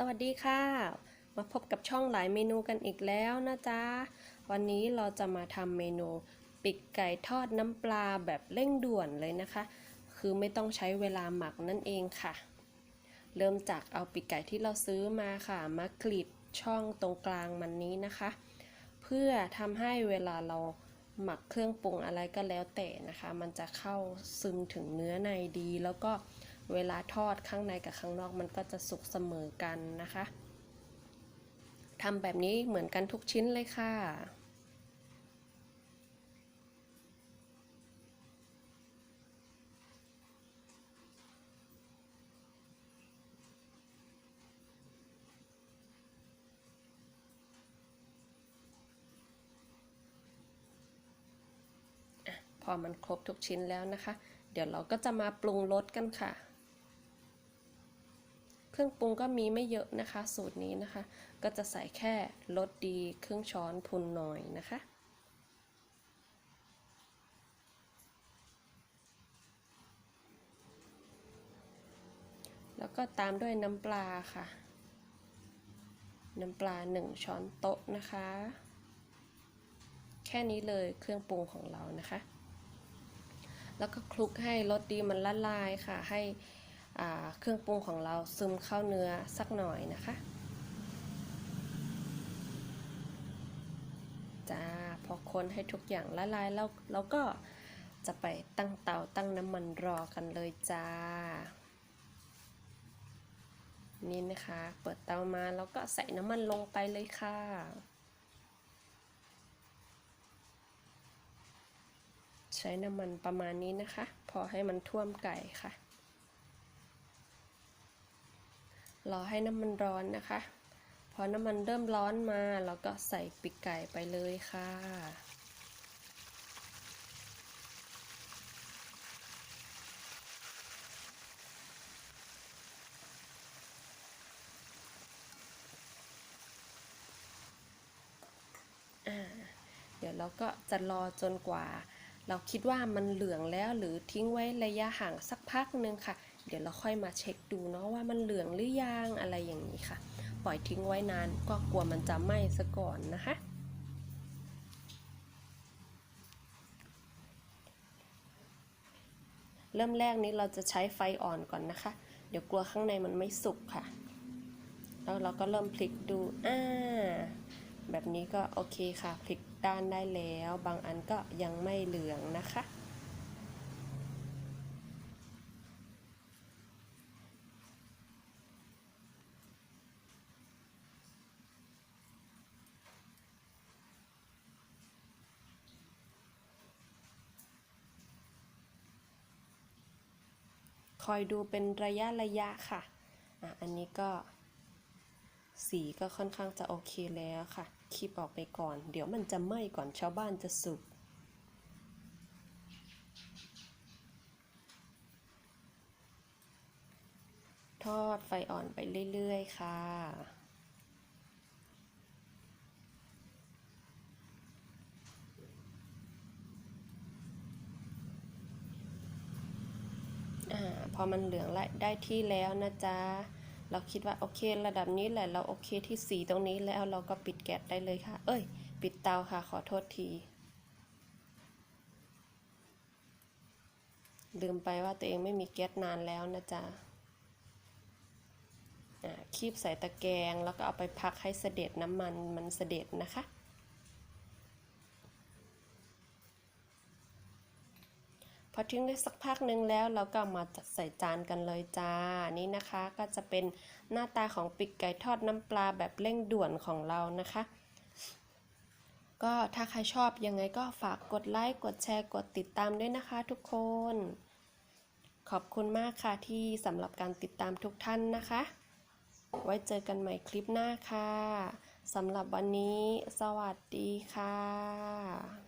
สวัสดีค่ะ มาพบกับช่องหลายเมนูกันอีกแล้วนะจ๊ะ วันนี้เราจะมาทำเมนูปีกไก่ทอดน้ำปลาแบบเร่งด่วนเลยนะคะ คือไม่ต้องใช้เวลาหมักนั่นเองค่ะ เริ่มจากเอาปีกไก่ที่เราซื้อมาค่ะ มากรีดช่องตรงกลางมันนี้นะคะ เพื่อทำให้เวลาเราหมักเครื่องปรุงอะไรก็แล้วแต่นะคะ มันจะเข้าซึมถึงเนื้อในดีแล้วก็ เวลาทอดข้างในกับข้างนอกมันก็จะสุกเสมอกันนะคะทำแบบนี้เหมือนกันทุกชิ้นเลยค่ะพอมันครบทุกชิ้นแล้วนะคะ เดี๋ยวเราก็จะมาปรุงรสกันค่ะ เครื่องปรุงก็มีไม่เยอะนะคะ สูตรนี้นะคะ ก็จะใส่แค่รสดีครึ่งช้อนพุนหน่อยนะคะ แล้วก็ตามด้วยน้ำปลาค่ะ น้ำปลาหนึ่งช้อนโต๊ะนะคะ แค่นี้เลยเครื่องปรุงของเรานะคะ แล้วก็คลุกให้รสดีมันละลายค่ะให้ เครื่องปรุงของเราซึมเข้าเนื้อสักหน่อยนะคะจ้าพอคนให้ทุกอย่างละลายแล้วเราก็จะไปตั้งเตาตั้งน้ำมันรอกันเลยจ้า นี่นะคะ เปิดเตามาแล้วก็ใส่น้ำมันลงไปเลยค่ะใช้น้ำมันประมาณนี้นะคะ พอให้มันท่วมไก่ค่ะ รอให้น้ำมันร้อนนะคะ พอน้ำมันเริ่มร้อนมาเราก็ใส่ปีกไก่ไปเลยค่ะเดี๋ยวเราก็จะรอจนกว่า เราคิดว่ามันเหลืองแล้วหรือทิ้งไว้ระยะห่างสักพักหนึ่งค่ะ เดี๋ยวเราค่อยมาเช็คดูเนาะว่ามันเหลืองหรือยังอะไรอย่างนี้ค่ะ ปล่อยทิ้งไว้นานก็กลัวมันจะไหม้ซะก่อนนะคะเริ่มแรกนี้เราจะใช้ไฟอ่อนก่อนนะคะ เดี๋ยวกลัวข้างในมันไม่สุกค่ะ แล้วเราก็เริ่มพลิกดู อ่า แบบนี้ก็โอเคค่ะ พลิกด้านได้แล้ว บางอันก็ยังไม่เหลืองนะคะ คอยดูเป็นระยะระยะค่ะอะ อันนี้ก็สีก็ค่อนข้างจะโอเคแล้วค่ะ คีบออกไปก่อน เดี๋ยวมันจะไหม้ก่อนชาวบ้านจะสุกทอดไฟอ่อนไปเรื่อย ๆ ค่ะ อ่า พอมันเหลืองได้ที่แล้วนะจ๊ะ เราคิดว่าโอเคระดับนี้แหละเราโอเคที่สีตรงนี้แล้วเราก็ปิดแก๊สได้เลยค่ะ เอ้ย ปิดเตาค่ะขอโทษที ลืมไปว่าตัวเองไม่มีแก๊สนานแล้วนะจ๊ะคีบใส่ตะแกรงแล้วก็เอาไปพักให้เสด็จน้ำมันมันเสด็จนะคะ พอทิ้งได้สักพักหนึ่งแล้วเราก็มาจัดใส่จานกันเลยจ้า นี่นะคะก็จะเป็นหน้าตาของปีกไก่ทอดน้ำปลาแบบเร่งด่วนของเรานะคะ ก็ถ้าใครชอบยังไงก็ฝากกดไลค์กดแชร์กดติดตามด้วยนะคะทุกคน ขอบคุณมากค่ะที่สำหรับการติดตามทุกท่านนะคะ ไว้เจอกันใหม่คลิปหน้าค่ะสำหรับวันนี้ สวัสดีค่ะ